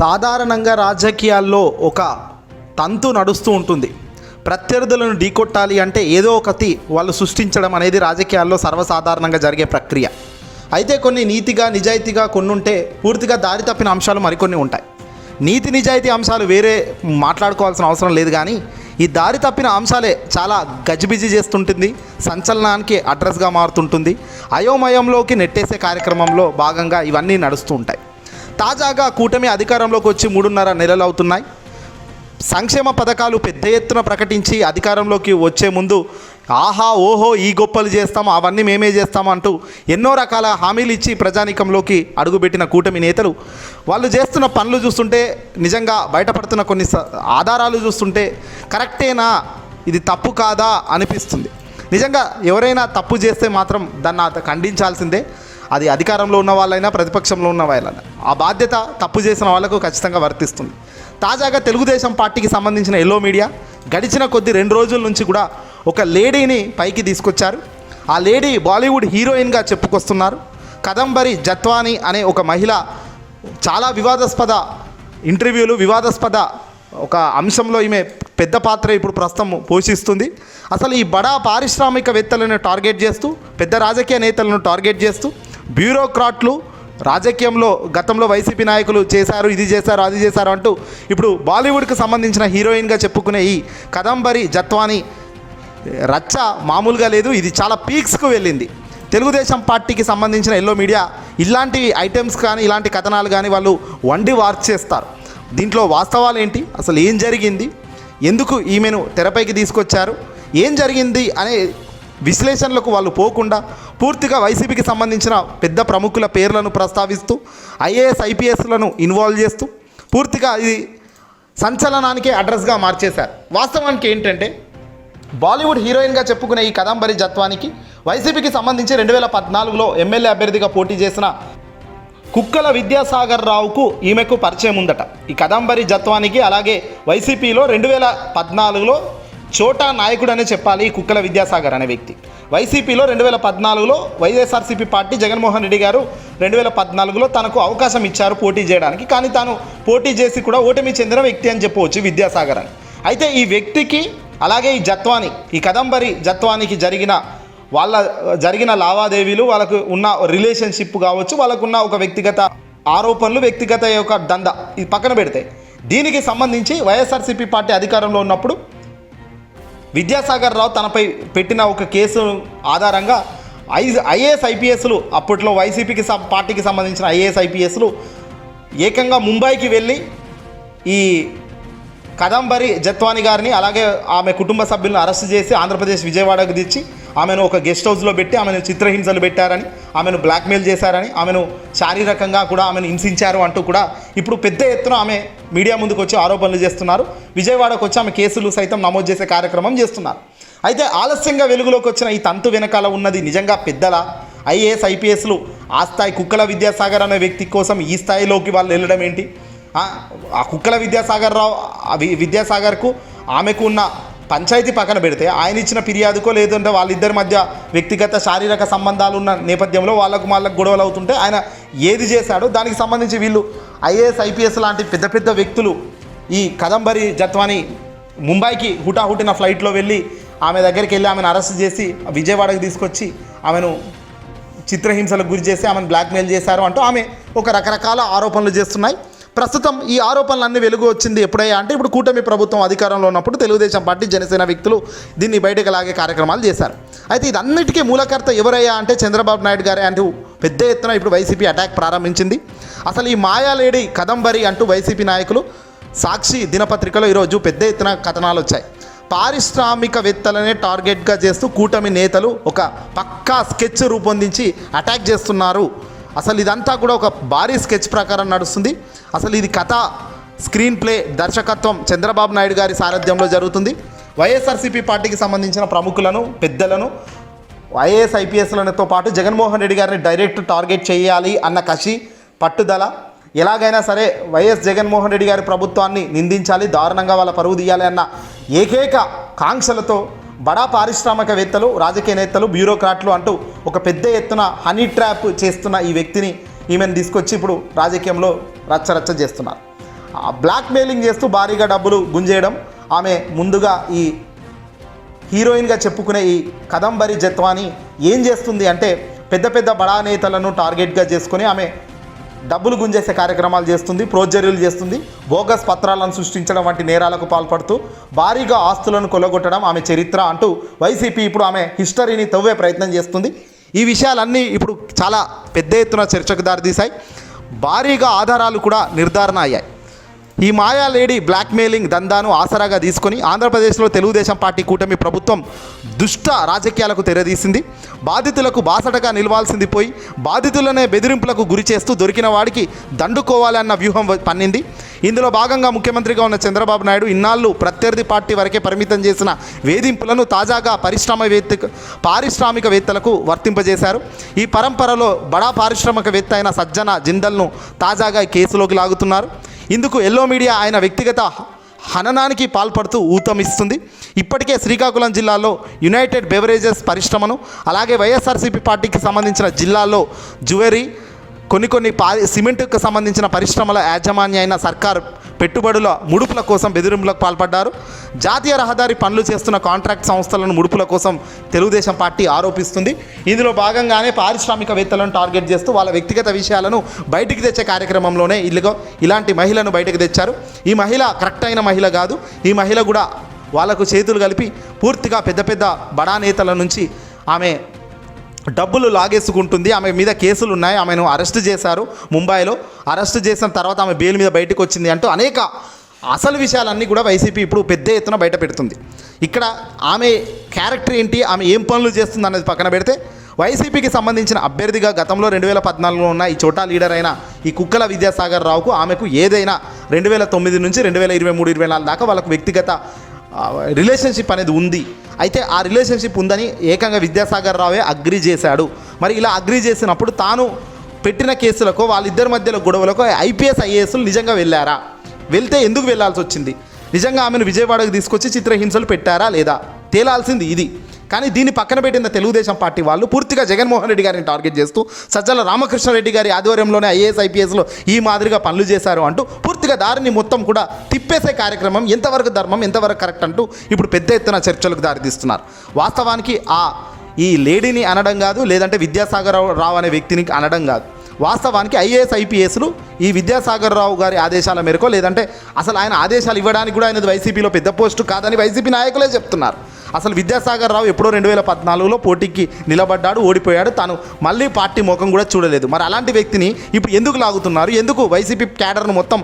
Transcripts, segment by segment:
సాధారణంగా రాజకీయాల్లో ఒక తంతు నడుస్తూ ఉంటుంది. ప్రత్యర్థులను ఢీకొట్టాలి అంటే ఏదో ఒకటి వాళ్ళు సృష్టించడం అనేది రాజకీయాల్లో సర్వసాధారణంగా జరిగే ప్రక్రియ. అయితే కొన్ని నీతిగా నిజాయితీగా కొన్ని ఉంటే పూర్తిగా దారి తప్పిన అంశాలు మరికొన్ని ఉంటాయి. నీతి నిజాయితీ అంశాలు వేరే మాట్లాడుకోవాల్సిన అవసరం లేదు కానీ ఈ దారి తప్పిన అంశాలే చాలా గజిబిజి చేస్తుంటుంది సంచలనానికి అడ్రస్గా మారుతుంటుంది అయోమయంలోకి నెట్టేసే కార్యక్రమంలో భాగంగా ఇవన్నీ నడుస్తూ ఉంటాయి. తాజాగా కూటమి అధికారంలోకి వచ్చి మూడున్నర నెలలు అవుతున్నాయి. సంక్షేమ పథకాలు పెద్ద ఎత్తున ప్రకటించి అధికారంలోకి వచ్చే ముందు ఆహా ఓహో ఈ గొప్పలు చేస్తాం అవన్నీ మేమే చేస్తాం అంటూ ఎన్నో రకాల హామీలు ఇచ్చి ప్రజానీకంలోకి అడుగుపెట్టిన కూటమి నేతలు. వాళ్ళు చేస్తున్న పనులు చూస్తుంటే నిజంగా బయటపడుతున్న కొన్ని స- ఆధారాలు చూస్తుంటే కరెక్టేనా? ఇది తప్పు కాదా? అనిపిస్తుంది. నిజంగా ఎవరైనా తప్పు చేస్తే మాత్రం దాన్ని అత- ఖండించాల్సిందే. అది అధికారంలో ఉన్న వాళ్ళైనా ప్రతిపక్షంలో ఉన్న వాళ్ళైనా. ఆ బాధ్యత తప్పు చేసిన వాళ్ళకు ఖచ్చితంగా వర్తిస్తుంది. తాజాగా తెలుగుదేశం పార్టీకి సంబంధించిన ఎల్లో మీడియా గడిచిన కొద్ది రెండు రోజుల నుంచి కూడా ఒక లేడీని పైకి తీసుకొచ్చారు. ఆ లేడీ బాలీవుడ్ హీరోయిన్గా చెప్పుకొస్తున్నారు. కదంబరి జత్వాని అనే ఒక మహిళ చాలా వివాదాస్పద ఇంటర్వ్యూలు వివాదాస్పద ఒక అంశంలో ఈమె పెద్ద పాత్ర ఇప్పుడు ప్రస్తుతం పోషిస్తుంది. అసలు ఈ బడా పారిశ్రామికవేత్తలను టార్గెట్ చేస్తూ పెద్ద రాజకీయ నేతలను టార్గెట్ చేస్తూ బ్యూరోక్రాట్లు రాజకీయంలో గతంలో వైసీపీ నాయకులు చేశారు ఇది చేశారు అది చేశారు అంటూ ఇప్పుడు బాలీవుడ్కి సంబంధించిన హీరోయిన్గా చెప్పుకునే ఈ కదంబరి జత్వాని రచ్చ మామూలుగా లేదు ఇది చాలా పీక్స్కు వెళ్ళింది. తెలుగుదేశం పార్టీకి సంబంధించిన ఎల్లో మీడియా ఇలాంటి ఐటమ్స్ కానీ ఇలాంటి కథనాలు కానీ వాళ్ళు వండి వార్చ్ చేస్తారు. దీంట్లో వాస్తవాలు ఏంటి? అసలు ఏం జరిగింది? ఎందుకు ఈమెను తెరపైకి తీసుకొచ్చారు? ఏం జరిగింది? అనే విశ్లేషణలకు వాళ్ళు పోకుండా పూర్తిగా వైసీపీకి సంబంధించిన పెద్ద ప్రముఖుల పేర్లను ప్రస్తావిస్తూ ఐఏఎస్ ఐపీఎస్లను ఇన్వాల్వ్ చేస్తూ పూర్తిగా ఇది సంచలనానికి అడ్రస్గా మార్చేశారు. వాస్తవానికి ఏంటంటే బాలీవుడ్ హీరోయిన్గా చెప్పుకునే ఈ కదంబరి జత్వానికి వైసీపీకి సంబంధించి రెండు వేల పద్నాలుగులో ఎమ్మెల్యే అభ్యర్థిగా పోటీ చేసిన కుక్కల విద్యాసాగర్ రావుకు ఈమెకు పరిచయం ఉందట. ఈ కదంబరి జత్వానికి అలాగే వైసీపీలో రెండు వేల పద్నాలుగులో చోటా నాయకుడు అనే చెప్పాలి కుక్కల విద్యాసాగర్ అనే వ్యక్తి. వైసీపీలో రెండు వేల పద్నాలుగులో వైఎస్ఆర్సీపీ పార్టీ జగన్మోహన్ రెడ్డి గారు రెండు వేల పద్నాలుగులో తనకు అవకాశం ఇచ్చారు పోటీ చేయడానికి. కానీ తాను పోటీ చేసి కూడా ఓటమి చెందిన వ్యక్తి అని చెప్పవచ్చు విద్యాసాగర్ అని. అయితే ఈ వ్యక్తికి అలాగే ఈ జత్వాని ఈ కదంబరి జత్వానికి జరిగిన వాళ్ళ జరిగిన లావాదేవీలు వాళ్ళకు ఉన్న రిలేషన్షిప్ కావచ్చు వాళ్ళకున్న ఒక వ్యక్తిగత ఆరోపణలు వ్యక్తిగత యొక్క దంద ఇది పక్కన పెడితే. దీనికి సంబంధించి వైఎస్ఆర్సీపీ పార్టీ అధికారంలో ఉన్నప్పుడు విద్యాసాగర్ రావు తనపై పెట్టిన ఒక కేసు ఆధారంగా ఐ ఐఏఎస్ ఐపీఎస్లు అప్పట్లో వైసీపీకి పార్టీకి సంబంధించిన ఐఏఎస్ ఐపీఎస్లు ఏకంగా ముంబైకి వెళ్ళి ఈ కదంబరి జత్వాని గారిని అలాగే ఆమె కుటుంబ సభ్యులను అరెస్ట్ చేసి ఆంధ్రప్రదేశ్ విజయవాడకు తెచ్చి ఆమెను ఒక గెస్ట్ హౌస్లో పెట్టి ఆమెను చిత్రహింసలు పెట్టారని ఆమెను బ్లాక్మెయిల్ చేశారని ఆమెను శారీరకంగా కూడా ఆమెను హింసించారు అంటూ కూడా ఇప్పుడు పెద్ద ఎత్తున ఆమె మీడియా ముందుకు వచ్చి ఆరోపణలు చేస్తున్నారు. విజయవాడకు వచ్చి ఆమె కేసులు సైతం నమోదు చేసే కార్యక్రమం చేస్తున్నారు. అయితే ఆలస్యంగా వెలుగులోకి వచ్చిన ఈ తంతు వెనకాల ఉన్నది నిజంగా పెద్దల? ఐఏఎస్ ఐపీఎస్లు ఆ స్థాయి కుక్కల విద్యాసాగర్ అనే వ్యక్తి కోసం ఈ స్థాయిలోకి వాళ్ళు వెళ్ళడం ఏంటి? ఆ కుక్కల విద్యాసాగర్ రావు విద్యాసాగర్కు ఆమెకు ఉన్న పంచాయతీ పక్కన పెడితే ఆయన ఇచ్చిన ఫిర్యాదుకో లేదంటే వాళ్ళిద్దరి మధ్య వ్యక్తిగత శారీరక సంబంధాలు ఉన్న నేపథ్యంలో వాళ్ళకు వాళ్ళకు గొడవలు అవుతుంటే ఆయన ఏది చేశాడో దానికి సంబంధించి వీళ్ళు ఐఏఎస్ ఐపీఎస్ లాంటి పెద్ద పెద్ద వ్యక్తులు ఈ కదంబరి జత్వాని ముంబైకి హుటాహుటిన ఫ్లైట్లో వెళ్ళి ఆమె దగ్గరికి వెళ్ళి ఆమెను అరెస్ట్ చేసి విజయవాడకు తీసుకొచ్చి ఆమెను చిత్రహింసలకు గురి చేసి ఆమెను బ్లాక్మెయిల్ చేశారు అంటూ ఆమె ఒక రకరకాల ఆరోపణలు చేస్తున్నాయి. ప్రస్తుతం ఈ ఆరోపణలన్నీ వెలుగు వచ్చింది ఎప్పుడయ్యా? అంటే ఇప్పుడు కూటమి ప్రభుత్వం అధికారంలో ఉన్నప్పుడు తెలుగుదేశం పార్టీ జనసేన వ్యక్తులు దీన్ని బయటకు లాగే కార్యక్రమాలు చేశారు. అయితే ఇదన్నిటికీ మూలకర్త ఎవరయ్యా అంటే చంద్రబాబు నాయుడు గారే అంటూ పెద్ద ఎత్తున ఇప్పుడు వైసీపీ అటాక్ ప్రారంభించింది. అసలు ఈ మాయాలేడి కదంబరి అంటూ వైసీపీ నాయకులు సాక్షి దినపత్రికలో ఈరోజు పెద్ద ఎత్తున కథనాలు వచ్చాయి. పారిశ్రామికవేత్తలనే టార్గెట్గా చేస్తూ కూటమి నేతలు ఒక పక్కా స్కెచ్ రూపొందించి అటాక్ చేస్తున్నారు. అసలు ఇదంతా కూడా ఒక భారీ స్కెచ్ ప్రకారం నడుస్తుంది. అసలు ఇది కథ స్క్రీన్ ప్లే దర్శకత్వం చంద్రబాబు నాయుడు గారి సారథ్యంలో జరుగుతుంది. వైఎస్ఆర్సీపీ పార్టీకి సంబంధించిన ప్రముఖులను పెద్దలను ఐఏఎస్ ఐపీఎస్లతో పాటు జగన్మోహన్ రెడ్డి గారిని డైరెక్ట్ టార్గెట్ చేయాలి అన్న కసి పట్టుదల. ఎలాగైనా సరే వైఎస్ జగన్మోహన్ రెడ్డి గారి ప్రభుత్వాన్ని నిందించాలి దారుణంగా వాళ్ళ పరువు తీయాలి అన్న ఏకైక కాంక్షలతో బడా పారిశ్రామికవేత్తలు రాజకీయ నేతలు బ్యూరోక్రాట్లు అంటూ ఒక పెద్ద ఎత్తున హనీ ట్రాప్ చేస్తున్న ఈ వ్యక్తిని ఈమెను తీసుకొచ్చి ఇప్పుడు రాజకీయంలో రచ్చరచ్చ చేస్తున్నారు. బ్లాక్ మెయిలింగ్ చేస్తూ భారీగా డబ్బులు గుంజేయడం ఆమె ముందుగా ఈ హీరోయిన్గా చెప్పుకునే ఈ కదంబరి జత్వాని ఏం చేస్తుంది అంటే పెద్ద పెద్ద బడా నేతలను టార్గెట్గా చేసుకుని ఆమె డబ్బులు గుంజేసే కార్యక్రమాలు చేస్తుంది ప్రోజర్యులు చేస్తుంది బోగస్ పత్రాలను సృష్టించడం వంటి నేరాలకు పాల్పడుతూ భారీగా ఆస్తులను కొలగొట్టడం ఆమె చరిత్ర అంటూ వైసీపీ ఇప్పుడు ఆమె హిస్టరీని తవ్వే ప్రయత్నం చేస్తుంది. ఈ విషయాలన్నీ ఇప్పుడు చాలా పెద్ద ఎత్తున చర్చకు దారితీశాయి. భారీగా ఆధారాలు కూడా నిర్ధారణ అయ్యాయి. ఈ మాయా లేడీ బ్లాక్మెయిలింగ్ దందాను ఆసరాగా తీసుకొని ఆంధ్రప్రదేశ్లో తెలుగుదేశం పార్టీ కూటమి ప్రభుత్వం దుష్ట రాజకీయాలకు తెరదీసింది. బాధితులకు బాసటగా నిలవాల్సింది పోయి బాధితులనే బెదిరింపులకు గురి చేస్తూ దొరికిన వాడికి దండుకోవాలన్న వ్యూహం పన్నింది. ఇందులో భాగంగా ముఖ్యమంత్రిగా ఉన్న చంద్రబాబు నాయుడు ఇన్నాళ్ళు ప్రత్యర్థి పార్టీ వరకే పరిమితం చేసిన వేధింపులను తాజాగా పరిశ్రమవేత్త పారిశ్రామికవేత్తలకు వర్తింపజేశారు. ఈ పరంపరలో బడా పారిశ్రామికవేత్త అయిన సజ్జన జిందల్ను తాజాగా కేసులోకి లాగుతున్నారు. ఇందుకు ఎల్లో మీడియా ఆయన వ్యక్తిగత హననానికి పాల్పడుతూ ఊతమిస్తుంది. ఇప్పటికే శ్రీకాకుళం జిల్లాలో యునైటెడ్ బెవరేజెస్ పరిశ్రమను అలాగే వైఎస్ఆర్సీపీ పార్టీకి సంబంధించిన జిల్లాలో జ్యువెరీ కొన్ని కొన్ని పా సిమెంట్కు సంబంధించిన పరిశ్రమల యాజమాన్య అయిన సర్కార్ పెట్టుబడుల ముడుపుల కోసం బెదిరింపులకు పాల్పడ్డారు. జాతీయ రహదారి పనులు చేస్తున్న కాంట్రాక్ట్ సంస్థలను ముడుపుల కోసం తెలుగుదేశం పార్టీ ఆరోపిస్తుంది. ఇందులో భాగంగానే పారిశ్రామికవేత్తలను టార్గెట్ చేస్తూ వాళ్ళ వ్యక్తిగత విషయాలను బయటికి తెచ్చే కార్యక్రమంలోనే ఇల్లుగో ఇలాంటి మహిళను బయటకు తెచ్చారు. ఈ మహిళ కరెక్ట్ అయిన మహిళ కాదు. ఈ మహిళ కూడా వాళ్ళకు చేతులు కలిపి పూర్తిగా పెద్ద పెద్ద బడా నేతల నుంచి ఆమె డబ్బులు లాగేసుకుంటుంది. ఆమె మీద కేసులు ఉన్నాయి ఆమెను అరెస్ట్ చేశారు ముంబైలో. అరెస్ట్ చేసిన తర్వాత ఆమె బెయిల్ మీద బయటకు వచ్చింది అంటూ అనేక అసలు విషయాలన్నీ కూడా వైసీపీ ఇప్పుడు పెద్ద ఎత్తున బయట పెడుతుంది. ఇక్కడ ఆమె క్యారెక్టర్ ఏంటి? ఆమె ఏం పనులు చేస్తుంది అనేది పక్కన పెడితే వైసీపీకి సంబంధించిన అభ్యర్థిగా గతంలో రెండు వేల పద్నాలుగులో ఉన్న ఈ చోటా లీడర్ అయిన ఈ కుక్కల విద్యాసాగర్ రావుకు ఆమెకు ఏదైనా రెండు వేల తొమ్మిది నుంచి రెండు వేల ఇరవై మూడు ఇరవై నాలుగు దాకా వాళ్ళకు వ్యక్తిగత రిలేషన్షిప్ అనేది ఉంది. అయితే ఆ రిలేషన్షిప్ ఉందని ఏకంగా విద్యాసాగర్ రావే అగ్రి చేశాడు. మరి ఇలా అగ్రి చేసినప్పుడు తాను పెట్టిన కేసులకు వాళ్ళిద్దరి మధ్యలో గొడవలకు ఐపీఎస్ ఐఏఎస్లు నిజంగా వెళ్ళారా? వెళ్తే ఎందుకు వెళ్ళాల్సి వచ్చింది? నిజంగా ఆమెను విజయవాడకు తీసుకొచ్చి చిత్రహింసలు పెట్టారా లేదా? తేలాల్సింది ఇది. కానీ దీన్ని పక్కన పెట్టిన తెలుగుదేశం పార్టీ వాళ్ళు పూర్తిగా జగన్మోహన్ రెడ్డి గారిని టార్గెట్ చేస్తూ సజ్జల రామకృష్ణారెడ్డి గారి ఆధ్వర్యంలోనే ఐఏఎస్ ఐపీఎస్లో ఈ మాదిరిగా పనులు చేశారు అంటూ పూర్తిగా దారిని మొత్తం కూడా తిప్పేసే కార్యక్రమం ఎంతవరకు ధర్మం ఎంతవరకు కరెక్ట్ అంటూ ఇప్పుడు పెద్ద ఎత్తున చర్చలకు దారితీస్తున్నారు. వాస్తవానికి ఆ ఈ లేడీని అనడం కాదు లేదంటే విద్యాసాగర్ రావు- రావు అనే వ్యక్తిని అనడం కాదు. వాస్తవానికి ఐఏఎస్ ఐపీఎస్లు ఈ విద్యాసాగర్ రావు గారి ఆదేశాల మేరకు లేదంటే అసలు ఆయన ఆదేశాలు ఇవ్వడానికి కూడా ఆయనది వైసీపీలో పెద్ద పోస్టు కాదని వైసీపీ నాయకులే చెప్తున్నారు. అసలు విద్యాసాగర్ రావు ఎప్పుడో రెండు వేల పద్నాలుగులో పోటీకి నిలబడ్డాడు ఓడిపోయాడు. తాను మళ్ళీ పార్టీ ముఖం కూడా చూడలేదు. మరి అలాంటి వ్యక్తిని ఇప్పుడు ఎందుకు లాగుతున్నారు? ఎందుకు వైసీపీ క్యాడర్ను మొత్తం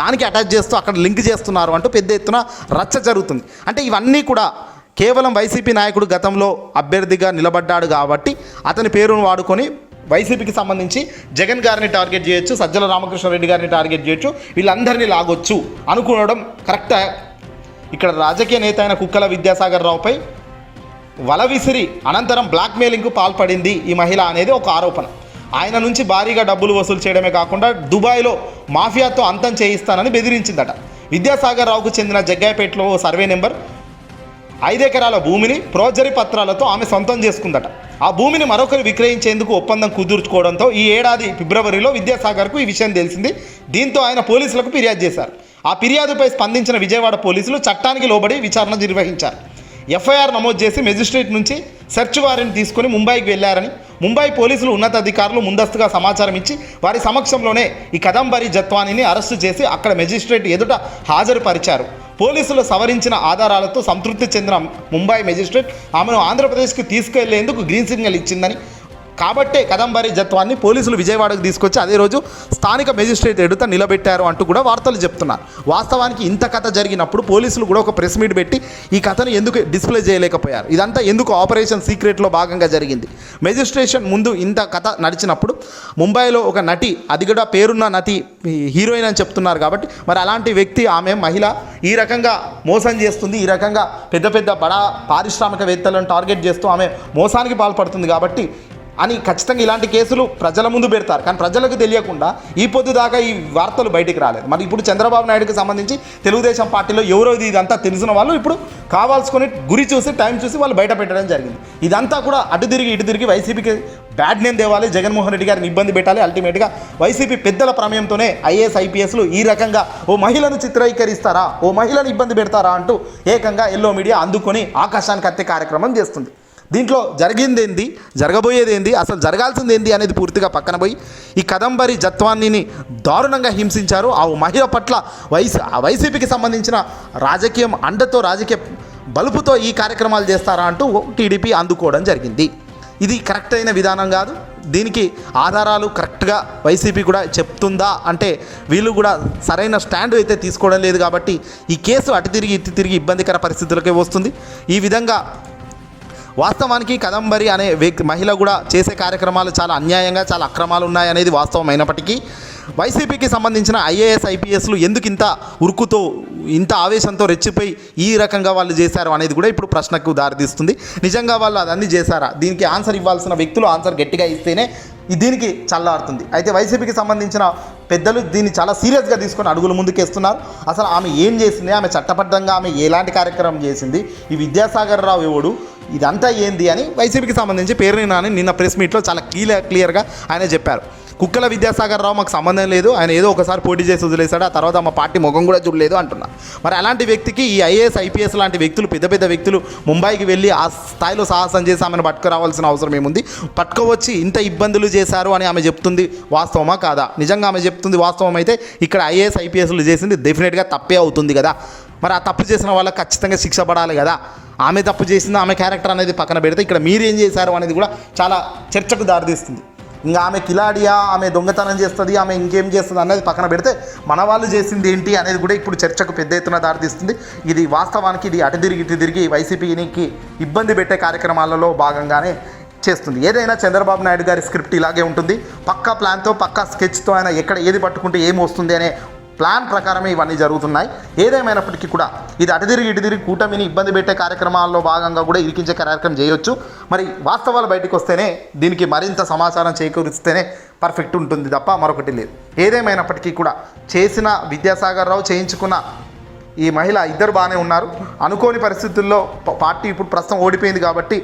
దానికి అటాచ్ చేస్తూ అక్కడ లింక్ చేస్తున్నారు అంటూ పెద్ద ఎత్తున రచ్చ జరుగుతుంది. అంటే ఇవన్నీ కూడా కేవలం వైసీపీ నాయకుడు గతంలో అభ్యర్థిగా నిలబడ్డాడు కాబట్టి అతని పేరును వాడుకొని వైసీపీకి సంబంధించి జగన్ గారిని టార్గెట్ చేయొచ్చు సజ్జల రామకృష్ణారెడ్డి గారిని టార్గెట్ చేయొచ్చు వీళ్ళందరినీ లాగొచ్చు అనుకోవడం కరెక్ట్? ఇక్కడ రాజకీయ నేత అయిన కుక్కల విద్యాసాగర్ రావుపై వల విసిరి అనంతరం బ్లాక్మెయిలింగ్కు పాల్పడింది ఈ మహిళ అనేది ఒక ఆరోపణ. ఆయన నుంచి భారీగా డబ్బులు వసూలు చేయడమే కాకుండా దుబాయ్లో మాఫియాతో అంతం చేయిస్తానని బెదిరించిందట. విద్యాసాగర్ రావుకు చెందిన జగ్గాయపేటలో ఓ సర్వే నెంబర్ ఐదెకరాల భూమిని ప్రోజరీ పత్రాలతో ఆమె సొంతం చేసుకుందట. ఆ భూమిని మరొకరు విక్రయించేందుకు ఒప్పందం కుదుర్చుకోవడంతో ఈ ఏడాది ఫిబ్రవరిలో విద్యాసాగర్కు ఈ విషయం తెలిసింది. దీంతో ఆయన పోలీసులకు ఫిర్యాదు చేశారు. ఆ ఫిర్యాదుపై స్పందించిన విజయవాడ పోలీసులు చట్టానికి లోబడి విచారణ నిర్వహించారు. ఎఫ్ఐఆర్ నమోదు చేసి మెజిస్ట్రేట్ నుంచి సెర్చ్ వారెంట్ తీసుకుని ముంబైకి వెళ్ళారని ముంబై పోలీసులు ఉన్నతాధికారులు ముందస్తుగా సమాచారం ఇచ్చి వారి సమక్షంలోనే ఈ కదంబరి జత్వానిని అరెస్టు చేసి అక్కడ మెజిస్ట్రేట్ ఎదుట హాజరుపరిచారు. పోలీసులు సవరించిన ఆధారాలతో సంతృప్తి చెందిన ముంబై మెజిస్ట్రేట్ ఆమెను ఆంధ్రప్రదేశ్కి తీసుకెళ్ళేందుకు గ్రీన్ సిగ్నల్ ఇచ్చిందని కాబట్టే కదంబరి జత్వాన్ని పోలీసులు విజయవాడకు తీసుకొచ్చి అదే రోజు స్థానిక మెజిస్ట్రేట్ ఎడుత నిలబెట్టారు అంటూ కూడా వార్తలు చెప్తున్నారు. వాస్తవానికి ఇంత కథ జరిగినప్పుడు పోలీసులు కూడా ఒక ప్రెస్ మీట్ పెట్టి ఈ కథను ఎందుకు డిస్ప్లే చేయలేకపోయారు? ఇదంతా ఎందుకు ఆపరేషన్ సీక్రెట్లో భాగంగా జరిగింది? మెజిస్ట్రేషన్ ముందు ఇంత కథ నడిచినప్పుడు ముంబైలో ఒక నటి అది కూడా పేరున్న నటి హీరోయిన్ అని చెప్తున్నారు కాబట్టి మరి అలాంటి వ్యక్తి ఆమె మహిళ ఈ రకంగా మోసం చేస్తుంది ఈ రకంగా పెద్ద పెద్ద బడా పారిశ్రామికవేత్తలను టార్గెట్ చేస్తూ ఆమె మోసానికి పాల్పడుతుంది కాబట్టి అని ఖచ్చితంగా ఇలాంటి కేసులు ప్రజల ముందు పెడతారు. కానీ ప్రజలకు తెలియకుండా ఈ పొద్దు దాకా ఈ వార్తలు బయటికి రాలేదు. మరి ఇప్పుడు చంద్రబాబు నాయుడుకి సంబంధించి తెలుగుదేశం పార్టీలో ఎవరో ఇది ఇదంతా తెలిసిన వాళ్ళు ఇప్పుడు కావాల్సుకొని గురి చూసి టైం చూసి వాళ్ళు బయట పెట్టడం జరిగింది. ఇదంతా కూడా అటు తిరిగి ఇటు తిరిగి వైసీపీకి బ్యాడ్ నేమ్ తేవాలి జగన్మోహన్ రెడ్డి గారిని ఇబ్బంది పెట్టాలి. అల్టిమేట్గా వైసీపీ పెద్దల ప్రమేయంతోనే ఐఏఎస్ ఐపీఎస్లు ఈ రకంగా ఓ మహిళను చిత్రీకరిస్తారా? ఓ మహిళను ఇబ్బంది పెడతారా అంటూ ఏకంగా ఎల్లో మీడియా అందుకొని ఆకాశానికి అత్తే కార్యక్రమం చేస్తుంది. దీంట్లో జరిగింది ఏంది జరగబోయేది ఏంది అసలు జరగాల్సింది ఏంది అనేది పూర్తిగా పక్కన పోయి ఈ కదంబరి జత్వాన్ని దారుణంగా హింసించారు. ఆ మహిళ పట్ల వైసీ ఆ వైసీపీకి సంబంధించిన రాజకీయం అండతో రాజకీయ బలుపుతో ఈ కార్యక్రమాలు చేస్తారా అంటూ టీడీపీ అందుకోవడం జరిగింది. ఇది కరెక్ట్ అయిన విధానం కాదు. దీనికి ఆధారాలు కరెక్ట్గా వైసీపీ కూడా చెప్తుందా అంటే వీళ్ళు కూడా సరైన స్టాండ్ అయితే తీసుకోవడం లేదు కాబట్టి ఈ కేసు అటు తిరిగి ఇటు తిరిగి ఇబ్బందికర పరిస్థితులకే వస్తుంది. ఈ విధంగా వాస్తవానికి కదంబరి అనే వ్యక్తి మహిళ కూడా చేసే కార్యక్రమాలు చాలా అన్యాయంగా చాలా అక్రమాలు ఉన్నాయనేది వాస్తవం అయినప్పటికీ వైసీపీకి సంబంధించిన ఐఏఎస్ ఐపీఎస్లు ఎందుకు ఇంత ఉరుకుతో ఇంత ఆవేశంతో రెచ్చిపోయి ఈ రకంగా వాళ్ళు చేశారు అనేది కూడా ఇప్పుడు ప్రశ్నకు దారితీస్తుంది. నిజంగా వాళ్ళు అదన్నీ చేశారా? దీనికి ఆన్సర్ ఇవ్వాల్సిన వ్యక్తులు ఆన్సర్ గట్టిగా ఇస్తేనే దీనికి చల్లారుతుంది. అయితే వైసీపీకి సంబంధించిన పెద్దలు దీన్ని చాలా సీరియస్గా తీసుకొని అడుగులు ముందుకేస్తున్నారు. అసలు ఆమె ఏం చేసింది? ఆమె చట్టబద్ధంగా ఆమె ఎలాంటి కార్యక్రమం చేసింది? ఈ విద్యాసాగర్ రావు ఎవడు? ఇదంతా ఏంది అని వైసీపీకి సంబంధించి పేరుని నాని నిన్న ప్రెస్ మీట్లో చాలా క్లియర్ క్లియర్గా ఆయన చెప్పారు. కుక్కల విద్యాసాగర్ రావు మాకు సంబంధం లేదు. ఆయన ఏదో ఒకసారి పోటీ చేసి వదిలేశాడు. ఆ తర్వాత మా పార్టీ ముఖం కూడా చూడలేదు అంటున్నా. మరి అలాంటి వ్యక్తికి ఈ ఐఏఎస్ ఐపీఎస్ లాంటి వ్యక్తులు పెద్ద పెద్ద వ్యక్తులు ముంబైకి వెళ్ళి ఆ స్థాయిలో సాహసం చేసి ఆమెను పట్టుకురావాల్సిన అవసరం ఏముంది? పట్టుకోవచ్చి ఇంత ఇబ్బందులు చేశారు అని ఆమె చెప్తుంది వాస్తవమా కాదా? నిజంగా ఆమె చెప్తుంది వాస్తవం అయితే ఇక్కడ ఐఏఎస్ ఐపీఎస్లు చేసింది డెఫినెట్గా తప్పే అవుతుంది కదా. మరి ఆ తప్పు చేసిన వాళ్ళకి ఖచ్చితంగా శిక్ష పడాలి కదా. ఆమె తప్పు చేసింది ఆమె క్యారెక్టర్ అనేది పక్కన పెడితే ఇక్కడ మీరేం చేశారు అనేది కూడా చాలా చర్చకు దారితీస్తుంది. ఇంకా ఆమె కిలాడియా ఆమె దొంగతనం చేస్తుంది ఆమె ఇంకేం చేస్తుంది అనేది పక్కన పెడితే మన వాళ్ళు చేసింది ఏంటి అనేది కూడా ఇప్పుడు చర్చకు పెద్ద ఎత్తున దారితీస్తుంది ఇది వాస్తవానికి ఇది అటు తిరిగి ఇటు తిరిగి వైసీపీకి ఇబ్బంది పెట్టే కార్యక్రమాలలో భాగంగానే చేస్తుంది. ఏదైనా చంద్రబాబు నాయుడు గారి స్క్రిప్ట్ ఇలాగే ఉంటుంది. పక్కా ప్లాన్తో పక్కా స్కెచ్తో ఆయన ఎక్కడ ఏది పట్టుకుంటే ఏం వస్తుంది అనే ప్లాన్ ప్రకారమే ఇవన్నీ జరుగుతున్నాయి. ఏదేమైనప్పటికీ కూడా ఇది అటు తిరిగి ఇటు తిరిగి కూటమిని ఇబ్బంది పెట్టే కార్యక్రమాల్లో భాగంగా కూడా ఇరికించే కార్యక్రమం చేయొచ్చు. మరి వాస్తవాలు బయటకు వస్తేనే దీనికి మరింత సమాచారం చేకూరిస్తేనే పర్ఫెక్ట్ ఉంటుంది తప్ప మరొకటి లేదు. ఏదేమైనప్పటికీ కూడా చేసిన విద్యాసాగర్ రావు చేయించుకున్న ఈ మహిళ ఇద్దరు బాగానే ఉన్నారు. అనుకోని పరిస్థితుల్లో పార్టీ ఇప్పుడు ప్రస్తుతం ఓడిపోయింది కాబట్టి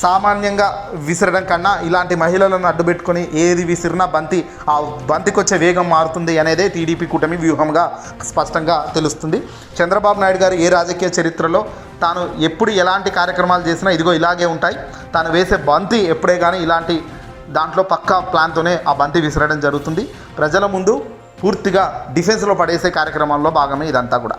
సామాన్యంగా విసరడం కన్నా ఇలాంటి మహిళలను అడ్డుపెట్టుకుని ఏది విసిరినా బంతి ఆ బంతికి వచ్చే వేగం మారుతుంది అనేదే టీడీపీ కూటమి వ్యూహంగా స్పష్టంగా తెలుస్తుంది. చంద్రబాబు నాయుడు గారు ఏ రాజకీయ చరిత్రలో తాను ఎప్పుడు ఎలాంటి కార్యక్రమాలు చేసినా ఇదిగో ఇలాగే ఉంటాయి. తాను వేసే బంతి ఎప్పుడే కానీ ఇలాంటి దాంట్లో పక్కా ప్లాన్తోనే ఆ బంతి విసరడం జరుగుతుంది. ప్రజల ముందు పూర్తిగా డిఫెన్స్లో పడేసే కార్యక్రమాల్లో భాగమే ఇదంతా కూడా.